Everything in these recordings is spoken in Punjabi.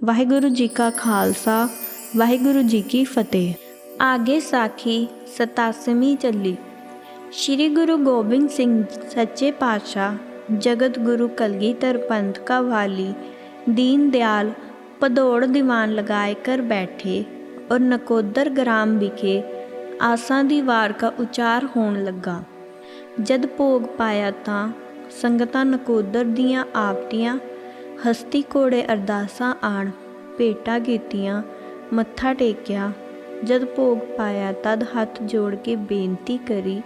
ਵਾਹਿਗੁਰੂ ਜੀ ਕਾ ਖਾਲਸਾ ਵਾਹਿਗੁਰੂ ਜੀ ਕੀ ਫਤਿਹ ਆਗੇ ਸਾਖੀ 87ਵੀਂ ਚੱਲੀ ਸ੍ਰੀ ਗੁਰੂ ਗੋਬਿੰਦ ਸਿੰਘ ਸੱਚੇ ਪਾਤਸ਼ਾਹ ਜਗਤ ਗੁਰੂ ਕਲਗੀਧਰ ਪੰਥ ਕਾ ਵਾਲੀ दीन दयाल पदौड़ दीवान लगाए कर बैठे और नकोदर ग्राम विखे आसा दी वार का उचार होण लगा जद भोग पाया ਤਾਂ ਸੰਗਤਾਂ ਨਕੋਦਰ ਦੀਆਂ ਆਵਤੀਆਂ ਹਸਤੀ ਘੋੜੇ ਅਰਦਾਸਾਂ ਆਣ ਭੇਟਾਂ ਕੀਤੀਆਂ ਮੱਥਾ ਟੇਕਿਆ। ਜਦ ਭੋਗ ਪਾਇਆ ਤਦ ਹੱਥ ਜੋੜ ਕੇ ਬੇਨਤੀ ਕਰੀ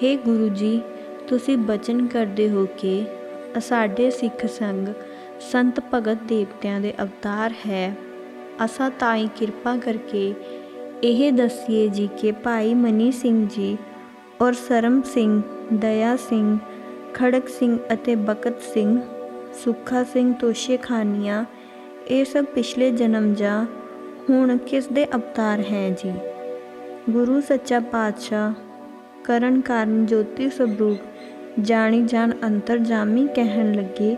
हे ਗੁਰੂ ਜੀ, ਤੁਸੀਂ ਬਚਨ ਕਰਦੇ ਹੋ ਕਿ ਸਾਡੇ ਸਿੱਖ ਸੰਗ ਸੰਤ ਭਗਤ ਦੇਵਤਿਆਂ ਦੇ ਅਵਤਾਰ ਹੈ। ਅਸਾਂ ਤਾਈ ਕਿਰਪਾ ਕਰਕੇ ਇਹ ਦੱਸੀਏ ਜੀ ਕਿ ਭਾਈ ਮਨੀ ਸਿੰਘ ਜੀ ਔਰ ਸਰਮ ਸਿੰਘ, ਦਇਆ ਸਿੰਘ, ਖੜਕ ਸਿੰਘ ਅਤੇ ਬਕਤ ਸਿੰਘ ਸੁੱਖਾ ਸਿੰਘ ਤੋਸ਼ੇਖਾਨੀਆ ਇਹ ਸਭ ਪਿਛਲੇ ਜਨਮ ਜਾਂ ਹੁਣ ਕਿਸ ਦੇ ਅਵਤਾਰ ਹੈ ਜੀ? ਗੁਰੂ ਸੱਚਾ ਪਾਤਸ਼ਾਹ, ਕਰਨ ਕਾਰਨ ਜੋਤੀ ਸਰੂਪ ਜਾਣੀ ਜਾਣ ਅੰਤਰਜਾਮੀ ਕਹਿਣ ਲੱਗੇ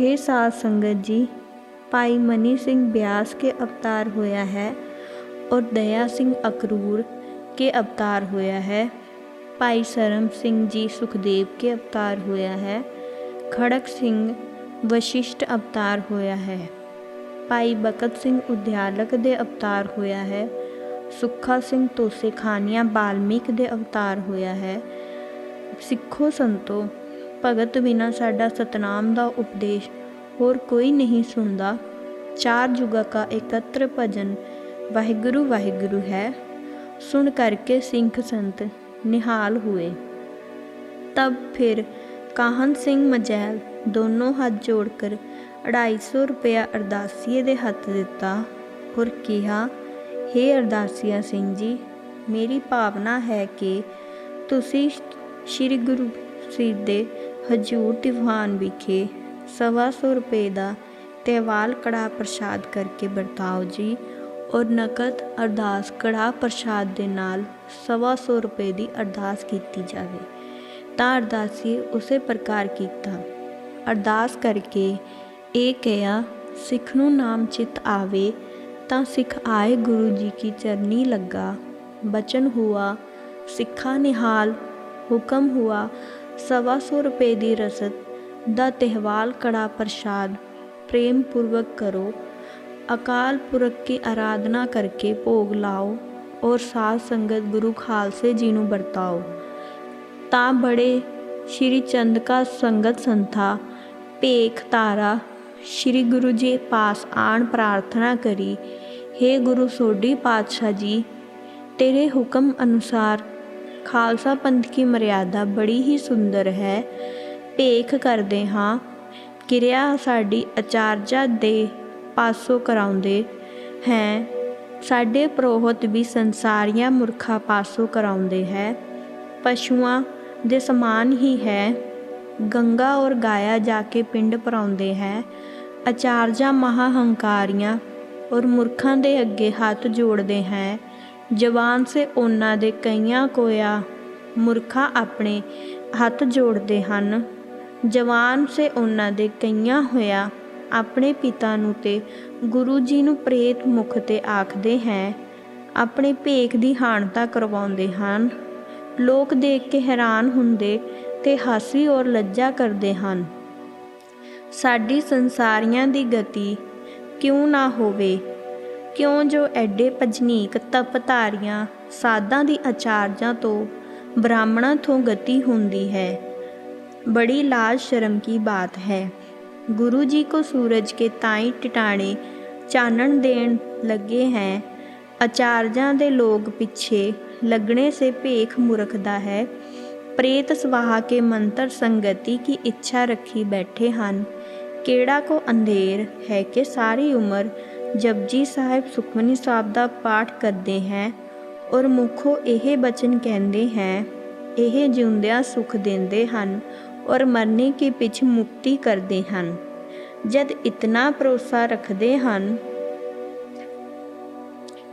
हे ਸਾਧ ਸੰਗਤ ਜੀ, ਭਾਈ ਮਨੀ ਸਿੰਘ ਬਿਆਸ ਕੇ ਅਵਤਾਰ ਹੋਇਆ ਹੈ ਔਰ ਦਇਆ ਸਿੰਘ ਅਕਰੂਰ ਕੇ ਅਵਤਾਰ ਹੋਇਆ ਹੈ, ਭਾਈ ਸਰਮ ਸਿੰਘ ਜੀ ਸੁਖਦੇਵ ਕੇ ਅਵਤਾਰ ਹੋਇਆ ਹੈ, ਖੜਕ ਸਿੰਘ ਵਸ਼ਿਸ਼ਟ ਅਵਤਾਰ ਹੋਇਆ ਹੈ। ਭਾਈ ਬਕਤ ਸਿੰਘ ਉਦਿਆਲਕ ਦੇ ਅਵਤਾਰ ਹੋਇਆ ਹੈ। ਸੁੱਖਾ ਸਿੰਘ ਤੋਸੇ ਖਾਨੀਆਂ ਬਾਲਮੀਕ ਦੇ ਅਵਤਾਰ ਹੋਇਆ ਹੈ। ਸਿੱਖੋ ਸੰਤੋ, ਭਗਤ ਬਿਨਾ ਸਾਡਾ ਸਤਨਾਮ ਦਾ ਉਪਦੇਸ਼ ਹੋਰ ਕੋਈ ਨਹੀਂ ਸੁਣਦਾ। ਚਾਰ ਜੁਗਾ ਕਾ ਇਕੱਤਰ ਭਜਨ, ਵਾਹਿਗੁਰੂ ਵਾਹਿਗੁਰੂ ਹੈ। ਸੁਣ ਕਰਕੇ ਸਿੰਖ ਸੰਤ ਨਿਹਾਲ ਹੋਏ। ਤਬ ਫਿਰ ਕਾਹਨ ਸਿੰਘ ਮਜੈਲ ਦੋਨੋਂ ਹੱਥ ਜੋੜ ਕਰ 250 ਰੁਪਇਆ ਅਰਦਾਸੀਏ ਦੇ ਹੱਥ ਦਿੱਤਾ। ਔਰ ਕਿਹਾ हे ਅਰਦਾਸੀਆ ਸਿੰਘ ਜੀ, ਮੇਰੀ ਭਾਵਨਾ ਹੈ ਕਿ ਤੁਸੀਂ ਸ੍ਰੀ ਗੁਰੂ ਸਾਹਿਬ ਦੇ ਹਜੂਰ ਦੀਵਾਨ ਵਿਖੇ ਸਵਾ ਸੌ ਰੁਪਏ ਦਾ ਤੇਵਾਲ ਕੜਾ ਪ੍ਰਸ਼ਾਦ ਕਰਕੇ ਵਰਤਾਓ ਜੀ ਔਰ ਨਕਦ ਅਰਦਾਸ ਕੜਾ ਪ੍ਰਸ਼ਾਦ ਦੇ ਨਾਲ ਸਵਾ ਸੌ ਰੁਪਏ ਦੀ ਅਰਦਾਸ ਕੀਤੀ ਜਾਵੇ। ਤਾਂ ਅਰਦਾਸੀ ਉਸੇ ਪ੍ਰਕਾਰ ਕੀਤਾ। ਅਰਦਾਸ ਕਰਕੇ ਇਹ ਕਿਹਾ, ਸਿੱਖ ਨੂੰ ਨਾਮ ਚਿਤ ਆਵੇ, ਤਾਂ ਸਿੱਖ ਆਏ ਗੁਰੂ ਜੀ ਕੀ ਚਰਨੀ ਲੱਗਾ। ਬਚਨ ਹੁਆ, ਸਿੱਖਾ ਨਿਹਾਲ, ਹੁਕਮ ਹੁਆ, ਸਵਾ ਸੌ ਰੁਪਏ ਦੀ ਰਸਦ ਦਾ ਤਿਹਵਾਲ ਕੜਾ ਪ੍ਰਸ਼ਾਦ, ਪ੍ਰੇਮ ਪੂਰਵਕ ਕਰੋ। ਅਕਾਲ ਪੁਰਖ ਕੀ ਆਰਾਧਨਾ ਕਰਕੇ ਭੋਗ ਲਾਓ ਔਰ ਸਾਧ ਸੰਗਤ ਗੁਰੂ ਖਾਲਸੇ ਜੀ ਨੂੰ ਵਰਤਾਓ। ਤਾਂ ਬੜੇ ਸ਼੍ਰੀ ਚੰਦਕਾ ਸੰਗਤ ਸੰਥਾ ਭੇਖ ਤਾਰਾ ਸ਼੍ਰੀ ਗੁਰੂ ਜੀ ਪਾਸ ਆਣ ਪ੍ਰਾਰਥਨਾ ਕਰੀ हे ਗੁਰੂ ਸੋਢੀ ਪਾਤਸ਼ਾਹ ਜੀ, ਤੇਰੇ ਹੁਕਮ ਅਨੁਸਾਰ ਖਾਲਸਾ ਪੰਥ ਕੀ ਮਰਿਆਦਾ ਬੜੀ ਹੀ ਸੁੰਦਰ ਹੈ। ਭੇਖ ਕਰਦੇ ਹਾਂ, ਕਿਰਿਆ ਸਾਡੀ ਆਚਾਰਜਾ ਦੇ ਪਾਸੋਂ ਕਰਾਉਂਦੇ ਹੈ। ਸਾਡੇ ਪ੍ਰੋਹਤ ਵੀ ਸੰਸਾਰੀਆਂ ਮੁਰਖਾ ਪਾਸੋਂ ਕਰਾਉਂਦੇ ਹੈ। ਪਸ਼ੂਆਂ ਦੇ ਸਮਾਨ ਹੀ ਹੈ। ਗੰਗਾ ਔਰ ਗਾਇਆ ਜਾ ਕੇ ਪਿੰਡ ਪਰਾਉਂਦੇ ਹੈ। ਅਚਾਰਜਾਂ ਮਹਾ ਹੰਕਾਰੀਆਂ ਔਰ ਮੁਰਖਾਂ ਦੇ ਅੱਗੇ ਹੱਥ ਜੋੜਦੇ ਹੈ। ਜਵਾਨ ਸੇ ਉਹਨਾਂ ਦੇ ਕਈਆਂ ਕੋਇਆ ਮੁਰਖਾ ਆਪਣੇ ਹੱਥ ਜੋੜਦੇ ਹਨ। ਜਵਾਨ ਸੇ ਉਹਨਾਂ ਦੇ ਕਈਆਂ ਹੋਇਆ ਆਪਣੇ ਪਿਤਾ ਨੂੰ ਤੇ ਗੁਰੂ ਜੀ ਨੂੰ ਪ੍ਰੇਤ ਮੁਖ ਤੇ ਆਖਦੇ ਹੈ। ਆਪਣੇ ਭੇਖ ਦੀ ਹਾਨਤਾ ਕਰਵਾਉਂਦੇ ਹਨ। ਲੋਕ ਦੇਖ ਕੇ ਹੈਰਾਨ ਹੁੰਦੇ ਤੇ ਹਾਸੀ ਔਰ ਲੱਜਾ ਕਰਦੇ ਹਨ। ਸਾਡੀ ਸੰਸਾਰੀਆਂ ਦੀ ਗਤੀ ਕਿਉਂ ਨਾ ਹੋਵੇ? ਕਿਉਂ ਜੋ ਐਡੇ ਭਜਨੀਕ ਤਪਤਾਰੀਆਂ ਸਾਧਾਂ ਦੀ ਆਚਾਰਜਾਂ ਤੋਂ ਬ੍ਰਾਹਮਣਾਂ ਤੋਂ ਗਤੀ ਹੁੰਦੀ ਹੈ? ਬੜੀ ਲਾਜ ਸ਼ਰਮ ਕੀ ਬਾਤ ਹੈ। ਗੁਰੂ ਜੀ ਕੋ ਸੂਰਜ ਕੇ ਤਾਈ ਟਿਟਾਣੇ ਚਾਨਣ ਦੇਣ ਲੱਗੇ ਹੈ। ਆਚਾਰਜਾਂ ਦੇ ਲੋਕ ਪਿੱਛੇ ਲੱਗਣੇ ਸੇ ਭੇਖ ਮੁਰਖਦਾ ਹੈ। ਪ੍ਰੇਤ ਸਵਾਹਾ ਕੇ ਮੰਤਰ ਸੰਗਤੀ ਕੀ ਇੱਛਾ ਰੱਖੀ ਬੈਠੇ ਹਨ ਕਿਹੜਾ ਕੋ ਅੰਧੇਰ ਹੈ ਕਿ ਸਾਰੀ ਉਮਰ ਜਪਜੀ ਸਾਹਿਬ ਸੁਖਮਨੀ ਸਾਹਿਬ ਦਾ ਪਾਠ ਕਰਦੇ ਹੈ ਔਰ ਮੁਖੋਂ ਇਹ ਬਚਨ ਕਹਿੰਦੇ ਹੈ ਇਹ ਜਿਉਂਦਿਆਂ ਸੁਖ ਦਿੰਦੇ ਹਨ ਔਰ ਮਰਨੇ ਕੇ ਪਿੱਛ ਮੁਕਤੀ ਕਰਦੇ ਹਨ ਜਦ ਇਤਨਾ ਭਰੋਸਾ ਰੱਖਦੇ ਹਨ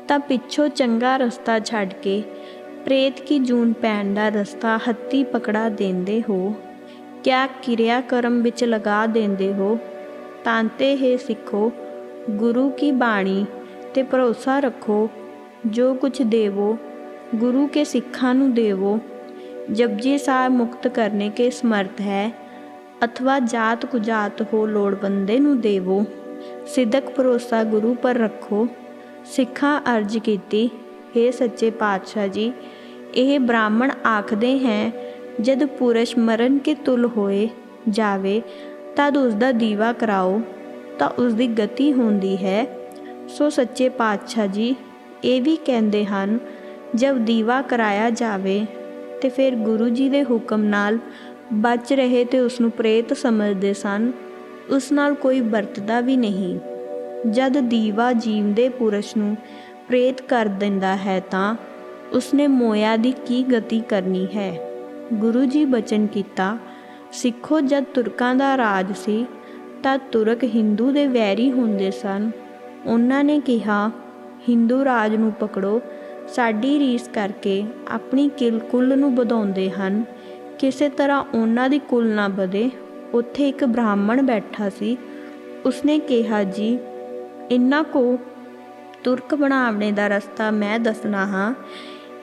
ਤਾਂ ਪਿੱਛੋਂ ਚੰਗਾ ਰਸਤਾ ਛੱਡ ਕੇ ਪ੍ਰੇਤ ਕੀ ਜੂਨ ਪੈਣ ਦਾ ਰਸਤਾ ਹੱਤੀ ਪਕੜਾ ਦਿੰਦੇ ਹੋ ਕਿਆ ਕਿਰਿਆ ਕਰਮ ਵਿੱਚ ਲਗਾ ਦਿੰਦੇ ਹੋ ਤਾਂਤੇ ਹੈ ਸਿੱਖੋ ਗੁਰੂ ਕੀ ਬਾਣੀ ਤੇ ਭਰੋਸਾ ਰੱਖੋ ਜੋ ਕੁਝ ਦੇਵੋ ਗੁਰੂ ਕੇ ਸਿੱਖਾਂ ਨੂੰ ਦੇਵੋ ਜਪਜੀ ਸਾਹਿਬ ਮੁਕਤ ਕਰਨੇ ਕੇ ਸਮਰਥ ਹੈ ਅਥਵਾ ਜਾਤ ਕੁਜਾਤ ਹੋ ਲੋੜਵੰਦੇ ਨੂੰ ਦੇਵੋ ਸਿੱਧਕ ਭਰੋਸਾ ਗੁਰੂ ਪਰ ਰੱਖੋ ਸਿੱਖਾਂ ਅਰਜ ਕੀਤੀ हे ਸੱਚੇ ਪਾਤਸ਼ਾਹ ਜੀ, ਇਹ ਬ੍ਰਾਹਮਣ ਆਖਦੇ ਹੈ, ਜਦ ਪੁਰਸ਼ ਮਰਨ ਕੇ ਤੁਲ ਹੋਏ ਜਾਵੇ, ਤਦ ਉਸ ਦਾ ਦੀਵਾ ਕਰਾਓ, ਤਾਂ ਉਸ ਦੀ ਗਤੀ ਹੁੰਦੀ ਹੈ। ਸੋ ਸੱਚੇ ਪਾਤਸ਼ਾਹ ਜੀ, ਇਹ ਵੀ ਕਹਿੰਦੇ ਹਨ ਜਦ ਦੀਵਾ ਕਰਾਇਆ ਜਾਵੇ, ਤੇ ਫਿਰ ਗੁਰੂ ਜੀ ਦੇ ਹੁਕਮ ਨਾਲ ਬਚ ਰਹੇ ਤੇ ਉਸ ਨੂੰ ਪ੍ਰੇਤ ਸਮਝਦੇ ਸਨ, ਉਸ ਨਾਲ ਕੋਈ ਵਰਤਦਾ ਵੀ ਨਹੀਂ। ਜਦ ਦੀਵਾ ਜੀਵਦੇ ਪੁਰਸ਼ ਨੂੰ ਪ੍ਰੇਤ ਕਰ ਦਿੰਦਾ ਹੈ ਤਾਂ ਉਸਨੇ ਮੋਇਆ ਦੀ ਕੀ ਗਤੀ ਕਰਨੀ ਹੈ। ਗੁਰੂ ਜੀ ਬਚਨ ਕੀਤਾ, ਸਿੱਖੋ ਜਦ ਤੁਰਕਾਂ ਦਾ ਰਾਜ ਸੀ, ਤਾਂ ਤੁਰਕ ਹਿੰਦੂ ਦੇ ਵੈਰੀ ਹੁੰਦੇ ਸਨ। ਉਹਨਾਂ ਨੇ ਕਿਹਾ, ਹਿੰਦੂ ਰਾਜ ਨੂੰ ਪਕੜੋ, ਸਾਡੀ ਰੀਸ ਕਰਕੇ ਆਪਣੀ ਕਿਲ ਕੁੱਲ ਨੂੰ ਵਧਾਉਂਦੇ ਹਨ। ਕਿਸੇ ਤਰ੍ਹਾਂ ਉਹਨਾਂ ਦੀ ਕੁੱਲ ਨਾ ਵਧੇ। ਉੱਥੇ ਇੱਕ ਬ੍ਰਾਹਮਣ ਬੈਠਾ ਸੀ। ਉਸਨੇ ਕਿਹਾ, ਜੀ ਇਹਨਾਂ ਕੋ ਤੁਰਕ ਬਣਾਵਣੇ ਦਾ ਰਸਤਾ ਮੈਂ ਦੱਸਣਾ ਹਾਂ।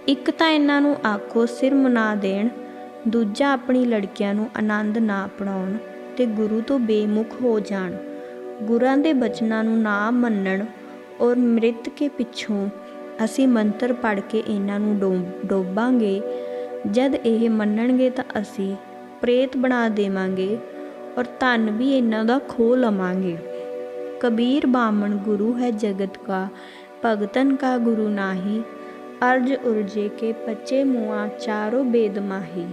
ਇੱਕ ਤਾਂ ਇਹਨਾਂ ਨੂੰ ਆਖੋ ਸਿਰ ਮਨਾ ਦੇਣ, ਦੂਜਾ ਆਪਣੀ ਲੜਕੀਆਂ ਨੂੰ ਆਨੰਦ ਨਾ ਅਪਣਾਉਣ ਤੇ ਗੁਰੂ ਤੋਂ ਬੇਮੁਖ ਹੋ ਜਾਣ। ਗੁਰਾਂ ਦੇ ਬਚਨਾਂ ਨੂੰ ਨਾ ਮੰਨਣ ਔਰ ਮ੍ਰਿਤ ਕੇ ਪਿੱਛੋਂ ਅਸੀਂ ਮੰਤਰ ਪੜ੍ਹ ਕੇ ਇਹਨਾਂ ਨੂੰ ਡੋਬ- ਡੋਬਾਂਗੇ। ਜਦ ਇਹ ਮੰਨਣਗੇ ਤਾਂ ਅਸੀਂ ਪ੍ਰੇਤ ਬਣਾ ਦੇਵਾਂਗੇ ਔਰ ਧਨ ਵੀ ਇਹਨਾਂ ਦਾ ਖੋ ਲਵਾਂਗੇ। ਕਬੀਰ ਬਾਮਣ ਗੁਰੂ ਹੈ ਜਗਤ ਕਾ, ਭਗਤਨ ਕਾ ਗੁਰੂ ਨਾਹੀ, ਅਰਜ ਉਰਜੇ ਕੇ ਪੱਚੇ ਮੁਆ ਚਾਰੋ ਬੇਦ ਮਾਹੀ।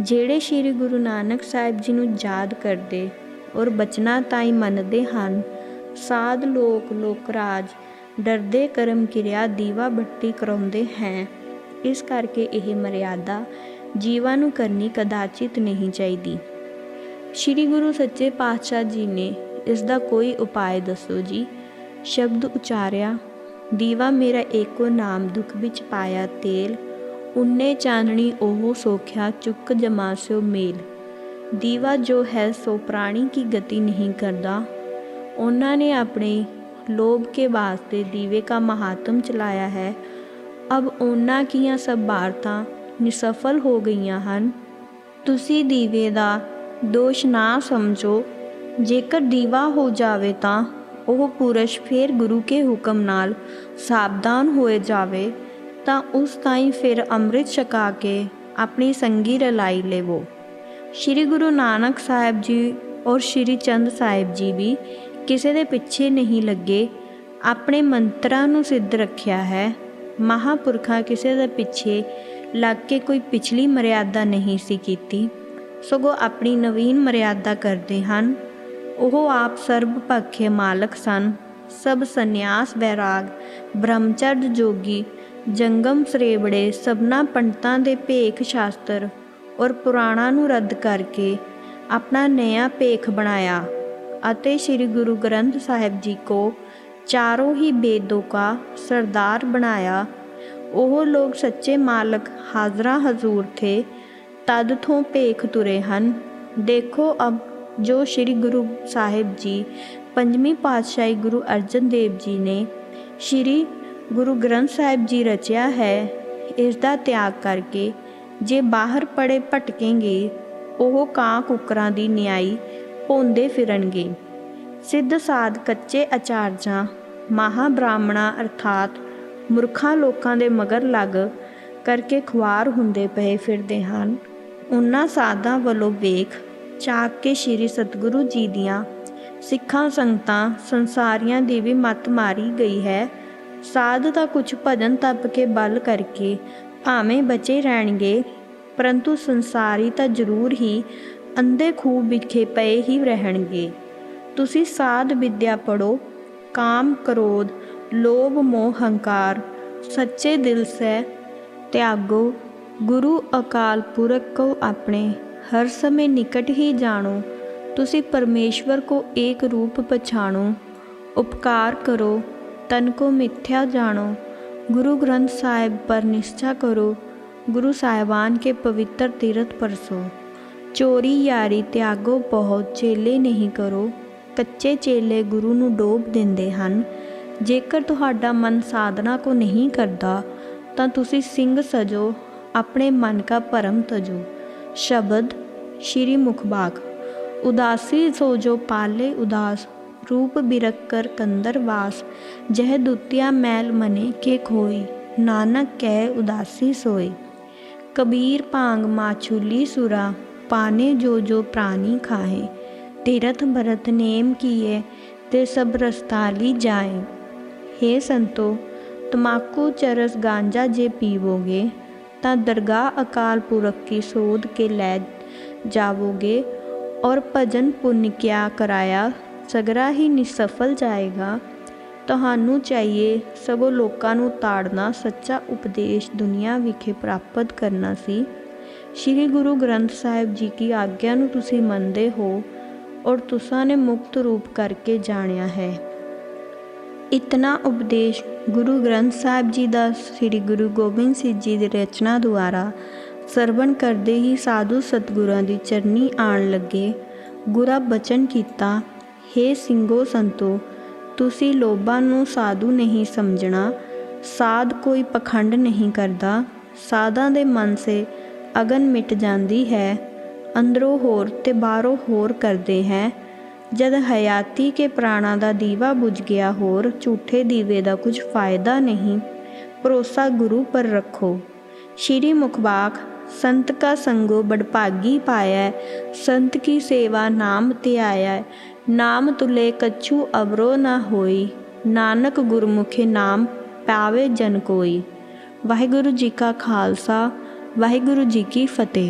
ਜਿਹੜੇ ਸ੍ਰੀ ਗੁਰੂ ਨਾਨਕ ਸਾਹਿਬ ਜੀ ਨੂੰ ਯਾਦ ਕਰਦੇ ਔਰ ਬਚਨਾ ਤਾਈ ਮੰਨਦੇ ਹਨ, ਸਾਧ ਲੋਕ ਲੋਕ ਰਾਜ ਡਰਦੇ ਕਰਮ ਕਿਰਿਆ ਦੀਵਾ ਬੱਤੀ ਕਰਾਉਂਦੇ ਹੈ। ਇਸ ਕਰਕੇ ਇਹ ਮਰਿਆਦਾ ਜੀਵਾਂ ਨੂੰ ਕਰਨੀ ਕਦਾਚਿਤ ਨਹੀਂ ਚਾਹੀਦੀ। ਸ਼੍ਰੀ ਗੁਰੂ ਸੱਚੇ ਪਾਤਸ਼ਾਹ ਜੀ ਨੇ ਇਸ ਦਾ ਕੋਈ ਉਪਾਅ ਦੱਸੋ ਜੀ। ਸ਼ਬਦ ਉਚਾਰਿਆ, ਦੀਵਾ ਮੇਰਾ ਏਕੋ ਨਾਮ ਦੁੱਖ ਵਿੱਚ ਪਾਇਆ ਤੇਲ, ਉਨੇ ਚਾਨਣੀ ਉਹ ਸੋਖਿਆ ਚੁੱਕ ਜਮਾਸਿਓ ਮੇਲ। ਦੀਵਾ ਜੋ ਹੈ ਸੋ ਪ੍ਰਾਣੀ ਕੀ ਗਤੀ ਨਹੀਂ ਕਰਦਾ। ਉਹਨਾਂ ਨੇ ਆਪਣੇ ਲੋਭ ਕੇ ਵਾਸਤੇ ਦੀਵੇ ਕਾ ਮਹਾਤਮ ਚਲਾਇਆ ਹੈ। ਅਬ ਉਹਨਾਂ ਕੀਆਂ ਸਭ ਬਾਰਤਾਂ ਨਿਸਫਲ ਹੋ ਗਈਆਂ ਹਨ। ਤੁਸੀਂ ਦੀਵੇ ਦਾ ਦੋਸ਼ ਨਾ ਸਮਝੋ। ਜੇਕਰ ਦੀਵਾ ਹੋ ਜਾਵੇ ਤਾਂ ਉਹ ਪੁਰਸ਼ ਫਿਰ ਗੁਰੂ ਕੇ ਹੁਕਮ ਨਾਲ ਸਾਵਧਾਨ ਹੋਏ ਜਾਵੇ, ਤਾਂ ਉਸ ਤਾਈਂ ਫਿਰ ਅੰਮ੍ਰਿਤ ਛਕਾ ਕੇ ਆਪਣੀ ਸੰਗੀ ਰਲਾਈ ਲੇਵੋ। ਸ਼੍ਰੀ ਗੁਰੂ ਨਾਨਕ ਸਾਹਿਬ ਜੀ ਔਰ ਸ਼੍ਰੀ ਚੰਦ ਸਾਹਿਬ ਜੀ ਵੀ ਕਿਸੇ ਦੇ ਪਿੱਛੇ ਨਹੀਂ ਲੱਗੇ, ਆਪਣੇ ਮੰਤਰਾਂ ਨੂੰ ਸਿੱਧ ਰੱਖਿਆ ਹੈ। ਮਹਾਪੁਰਖਾਂ ਕਿਸੇ ਦੇ ਪਿੱਛੇ ਲੱਗ ਕੇ ਕੋਈ ਪਿਛਲੀ ਮਰਿਆਦਾ ਨਹੀਂ ਸੀ ਕੀਤੀ, ਸਗੋਂ ਆਪਣੀ ਨਵੀਨ ਮਰਿਆਦਾ ਕਰਦੇ ਹਨ। ਉਹ ਆਪ ਸਰਬ ਪੱਖੇ ਮਾਲਕ ਸਨ। ਸਭ ਸੰਨਿਆਸ ਵੈਰਾਗ, ਬ੍ਰਹਮਚਰਜ ਜੋਗੀ, ਜੰਗਮ ਸਰੇਵੜੇ, ਸਭਨਾ ਪੰਡਤਾਂ ਦੇ ਭੇਖ ਸ਼ਾਸਤਰ ਔਰ ਪੁਰਾਣਾ ਨੂੰ ਰੱਦ ਕਰਕੇ ਆਪਣਾ ਨਿਆ ਭੇਖ ਬਣਾਇਆ ਅਤੇ ਸ੍ਰੀ ਗੁਰੂ ਗ੍ਰੰਥ ਸਾਹਿਬ ਜੀ ਕੋ ਚਾਰੋਂ ਹੀ ਬੇਦੋਂ ਕਾ ਸਰਦਾਰ ਬਣਾਇਆ। ਉਹ ਲੋਕ ਸੱਚੇ ਮਾਲਕ ਹਾਜ਼ਰਾ ਹਜ਼ੂਰ ਥੇ, ਤਦ ਤੋਂ ਭੇਖ ਤੁਰੇ ਹਨ। ਦੇਖੋ ਅਬ ਜੋ ਸ੍ਰੀ ਗੁਰੂ ਸਾਹਿਬ ਜੀ, ਪੰਜਵੀਂ ਪਾਤਸ਼ਾਹੀ ਗੁਰੂ ਅਰਜਨ ਦੇਵ ਜੀ ਨੇ ਸ੍ਰੀ ਗੁਰੂ ਗ੍ਰੰਥ ਸਾਹਿਬ ਜੀ ਰਚਿਆ ਹੈ, ਇਸ ਦਾ ਤਿਆਗ ਕਰਕੇ ਜੇ ਬਾਹਰ ਪੜੇ ਭਟਕੇਂਗੇ, ਉਹ ਕਾਂ ਕੁਕਰਾਂ ਦੀ ਨਿਆਈ ਭੋਂਦੇ ਫਿਰਨਗੇ। ਸਿੱਧ ਸਾਧ ਕੱਚੇ ਅਚਾਰਜਾਂ ਮਹਾ ਬ੍ਰਾਹਮਣਾ ਅਰਥਾਤ ਮੁਰਖਾਂ ਲੋਕਾਂ ਦੇ ਮਗਰ ਲੱਗ ਕਰਕੇ ਖੁਆਰ ਹੁੰਦੇ ਪਏ ਫਿਰਦੇ ਹਨ। ਉਹਨਾਂ ਸਾਧਾਂ ਵੱਲੋਂ ਵੇਖ ਚਾਕ ਕੇ ਸ਼੍ਰੀ ਸਤਿਗੁਰੂ ਜੀ ਦੀਆਂ ਸਿੱਖਾਂ ਸੰਗਤਾਂ ਸੰਸਾਰੀਆਂ ਦੀ ਵੀ ਮੱਤ ਮਾਰੀ ਗਈ ਹੈ। ਸਾਧ ਦਾ ਕੁਝ ਭਜਨ ਤਪ ਕੇ ਬਲ ਕਰਕੇ ਭਾਵੇਂ ਬਚੇ ਰਹਿਣਗੇ, ਪਰੰਤੂ ਸੰਸਾਰੀ ਤਾਂ ਜ਼ਰੂਰ ਹੀ ਅੰਧੇ ਖੂਬ ਵਿਖੇ ਪਏ ਹੀ ਰਹਿਣਗੇ। ਤੁਸੀਂ ਸਾਧ ਵਿਦਿਆ ਪੜੋ ਕਾਮ ਕ੍ਰੋਧ, ਲੋਭ, ਮੋਹ, ਹੰਕਾਰ, ਸੱਚੇ ਦਿਲ ਸੇ ਤਿਆਗੋ, ਗੁਰੂ ਅਕਾਲ ਪੁਰਖ ਕੋ ਆਪਣੇ ਹਰ ਸਮੇਂ ਨਿਕਟ ਹੀ ਜਾਣੋ। ਤੁਸੀਂ ਪਰਮੇਸ਼ਵਰ ਕੋ ਏਕ ਰੂਪ ਪਛਾਣੋ। ਉਪਕਾਰ ਕਰੋ। ਤਨ ਕੋ ਮਿੱਥਿਆ ਜਾਣੋ। ਗੁਰੂ ਗ੍ਰੰਥ ਸਾਹਿਬ ਪਰ ਨਿਸ਼ਚਾ ਕਰੋ। ਗੁਰੂ ਸਾਹਿਬਾਨ ਕੇ ਪਵਿੱਤਰ ਤੀਰਥ ਪਰਸੋ। ਚੋਰੀ ਯਾਰੀ ਤਿਆਗੋ ਬਹੁਤ, ਚੇਲੇ ਨਹੀਂ ਕਰੋ। ਕੱਚੇ ਚੇਲੇ ਗੁਰੂ ਨੂੰ ਡੋਬ ਦਿੰਦੇ ਹਨ। ਜੇਕਰ ਤੁਹਾਡਾ ਮਨ ਸਾਧਨਾ ਕੋ ਨਹੀਂ ਕਰਦਾ, ਤਾਂ ਤੁਸੀਂ ਸਿੰਘ ਸਜੋ, ਆਪਣੇ ਮਨ ਕਾ ਭਰਮ ਤਜੋ। ਸ਼ਬਦ ਸ਼੍ਰੀ ਮੁਖਬਾਗ ਉਦਾਸੀ ਸੋ ਜੋ ਪਾਲੇ ਉਦਾਸ, ਰੂਪ ਬਿਰਕ ਕਰ ਕੰਦਰ ਵਾਸ। ਜਹ ਦੁਤਿਆ ਮੈਲ ਮਨੇ ਕੇ ਖੋਈ, ਨਾਨਕ ਕਹਿ ਉਦਾਸੀ ਸੋਏ ਕਬੀਰ ਭਾਂਗ ਮਾਛੂਲੀ ਸੁਰਾ, ਪਾਨੇ ਜੋ ਜੋ ਪ੍ਰਾਣੀ ਖਾਏ ਤੀਰਥ ਭਰਤ ਨੇਮ ਕੀਏ ਤੇ ਸਭ ਰਸਤਾਲੀ ਜਾਏ। हे ਸੰਤੋ, ਤਮਾਕੂ ਚਰਸ ਗਾਂਜਾ ਜੇ ਪੀਵੋਗੇ, ਤਾਂ ਦਰਗਾਹ ਅਕਾਲ ਪੁਰਖ ਕੀ ਸੋਧ ਕੇ ਲੈ ਜਾਵੋਗੇ ਔਰ ਭਜਨ ਪੁੰਨ ਕਿਆ ਕਰਾਇਆ ਸਗਰਾ ਹੀ ਨਿਸਫਲ ਜਾਏਗਾ ਤੁਹਾਨੂੰ ਚਾਹੀਏ ਸਗੋਂ ਲੋਕਾਂ ਨੂੰ ਤਾੜਨਾ ਸੱਚਾ ਉਪਦੇਸ਼ ਦੁਨੀਆ ਵਿਖੇ ਪ੍ਰਾਪਤ ਕਰਨਾ ਸੀ ਸ੍ਰੀ ਗੁਰੂ ਗ੍ਰੰਥ ਸਾਹਿਬ ਜੀ ਕੀ ਆਗਿਆ ਨੂੰ ਤੁਸੀਂ ਮੰਨਦੇ ਹੋ ਔਰ ਤੁਸਾਂ ਨੇ ਮੁਕਤ ਰੂਪ ਕਰਕੇ ਜਾਣਿਆ ਹੈ ਇਤਨਾ ਉਪਦੇਸ਼ ਗੁਰੂ ਗ੍ਰੰਥ ਸਾਹਿਬ ਜੀ ਦਾ ਸ੍ਰੀ ਗੁਰੂ ਗੋਬਿੰਦ ਸਿੰਘ ਜੀ ਦੀ ਰਚਨਾ ਦੁਆਰਾ ਸਰਵਣ ਕਰਦੇ ਹੀ ਸਾਧੂ ਸਤਗੁਰਾਂ ਦੀ ਚਰਨੀ ਆਣ ਲੱਗੇ। ਗੁਰਾ ਬਚਨ ਕੀਤਾ हे ਸਿੰਘੋ ਸੰਤੋ, ਤੁਸੀਂ ਲੋਭਾਂ ਨੂੰ ਸਾਧੂ ਨਹੀਂ ਸਮਝਣਾ। ਸਾਧ ਕੋਈ ਪਖੰਡ ਨਹੀਂ ਕਰਦਾ। ਸਾਧਾਂ ਦੇ ਮਨ ਸੇ ਅਗਨ ਮਿਟ ਜਾਂਦੀ ਹੈ। ਅੰਦਰੋਂ ਹੋਰ ਤੇ ਬਾਹਰੋਂ ਹੋਰ ਕਰਦੇ ਹੈ। ਜਦ ਹਯਾਤੀ ਕੇ ਪ੍ਰਾਣਾ ਦਾ ਦੀਵਾ ਬੁਝ ਗਿਆ ਹੋਰ, ਝੂਠੇ ਦੀਵੇ ਦਾ ਕੁਝ ਫਾਇਦਾ ਨਹੀਂ। ਭਰੋਸਾ ਗੁਰੂ ਪਰ ਰੱਖੋ। ਸ਼੍ਰੀ ਮੁਖਬਾਕ ਸੰਤ ਕਾ ਸੰਗੋ ਬੜਭਾਗੀ ਪਾਇਆ ਸੰਤ ਕੀ ਸੇਵਾ ਨਾਮ ਤੇ ਨਾਮ ਤੁਲੇ ਕਛੂ ਅਵਰੋ ਨਾ ਹੋਈ, ਨਾਨਕ ਗੁਰਮੁਖੇ ਨਾਮ ਪਾਵੇ ਜਨ ਕੋਈ। ਵਾਹਿਗੁਰੂ ਜੀ ਕਾ ਖਾਲਸਾ, ਵਾਹਿਗੁਰੂ ਜੀ ਕੀ ਫਤਿਹ।